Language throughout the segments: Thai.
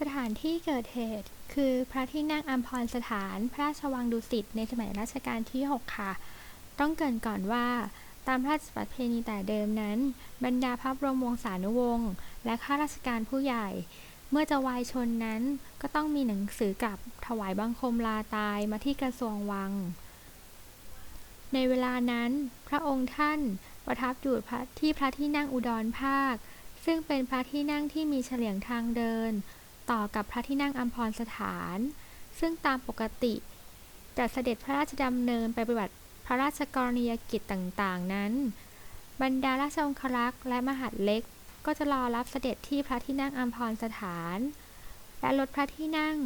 สถานที่เกิดเหตุ คือพระที่นั่งอัมพรสถานพระราชวังดุสิตในสมัยรัชกาลที่ 6 ค่ะ ต้องเกรินก่อนว่า ตามพระราชประเพณีแต่เดิมนั้น บรรดาพระบรมวงศานุวงศ์และข้าราชการผู้ใหญ่ เมื่อจะวายชนนั้นก็ต้องมีหนังสือกลับถวายบังคมลาตายมาที่กระทรวงวัง ในเวลานั้น พระองค์ท่านประทับอยู่ที่พระที่นั่งอุดรภาค ซึ่งเป็นพระที่นั่งที่มีเฉลียงทางเดิน ต่อกับพระที่นั่งอัมพรสถาน ซึ่งตามปกติจะเสด็จพระราชดำเนินไปปฏิบัติพระราชกรณียกิจต่างๆ นั้น บรรดาราชองครักษ์และมหาดเล็ก ก็จะรอรับเสด็จที่พระที่นั่งอัมพรสถาน และรถพระที่นั่ง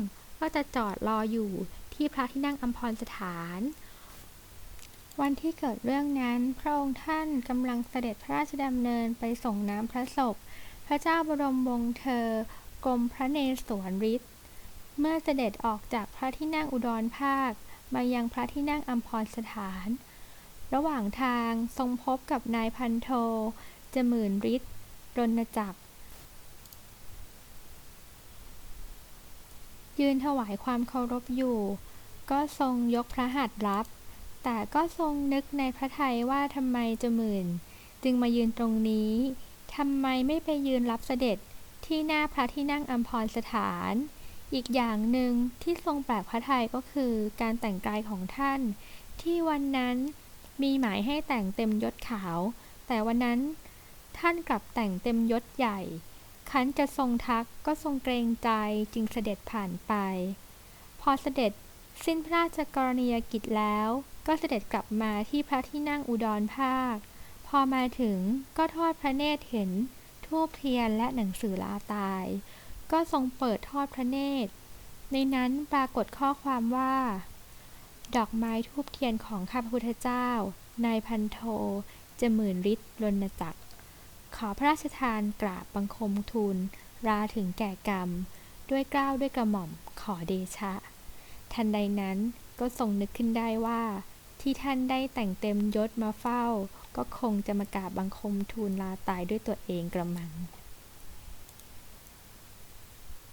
ก็จะจอดรออยู่ที่พระที่นั่งอัมพรสถาน วันที่เกิดเรื่องนั้น พระองค์ท่านกำลังเสด็จพระราชดำเนินไปส่งน้ำพระศพ พระเจ้าบรมวงศ์เธอ กรมพระเนศวรฤทธิ์เมื่อเสด็จออกจากพระที่นั่งอุดรภาค มายังพระที่นั่งอัมพรสถาน ระหว่างทางทรงพบกับนายพันโทจมื่นฤทธิ์รณจักร ยืนถวายความเคารพอยู่ ก็ทรงยกพระหัตถ์รับ แต่ก็ทรงนึกในพระทัยว่าทำไมจมื่น จึงมายืนตรงนี้ทำไมไม่ไปยืนรับเสด็จ ที่หน้าพระที่นั่งอัมพรสถาน อีกอย่างหนึ่งที่ทรงแปลกพระทัยก็คือการแต่งกายของท่าน ที่วันนั้นมีหมายให้แต่งเต็มยศขาว แต่วันนั้นท่านกลับแต่งเต็มยศใหญ่ คันจะทรงทักก็ทรงเกรงใจจึงเสด็จผ่านไป พอเสด็จสิ้นพระราชกรณียกิจแล้ว ก็เสด็จกลับมาที่พระที่นั่งอุดรภาค พอมาถึงก็ทอดพระเนตรเห็น ทูบเทียนและหนังสือลาตาย ก็ทรงเปิดทอดพระเนตร ในนั้นปรากฏข้อความว่า ดอกไม้ทูบเทียนของข้าพระพุทธเจ้า นายพันโทจะหมื่นฤทธิ์รณจักร ขอพระราชทานกราบบังคมทูลราถึงแก่กรรม ด้วยเกล้าวด้วยกระหม่อมขอเดชะ ทันใดนั้นก็ทรงนึกขึ้นได้ว่า ที่ท่านได้แต่งเต็มยศมาเฝ้า ก็คงจะมากราบบังคมทูลลาตายด้วยตัวเองกระมัง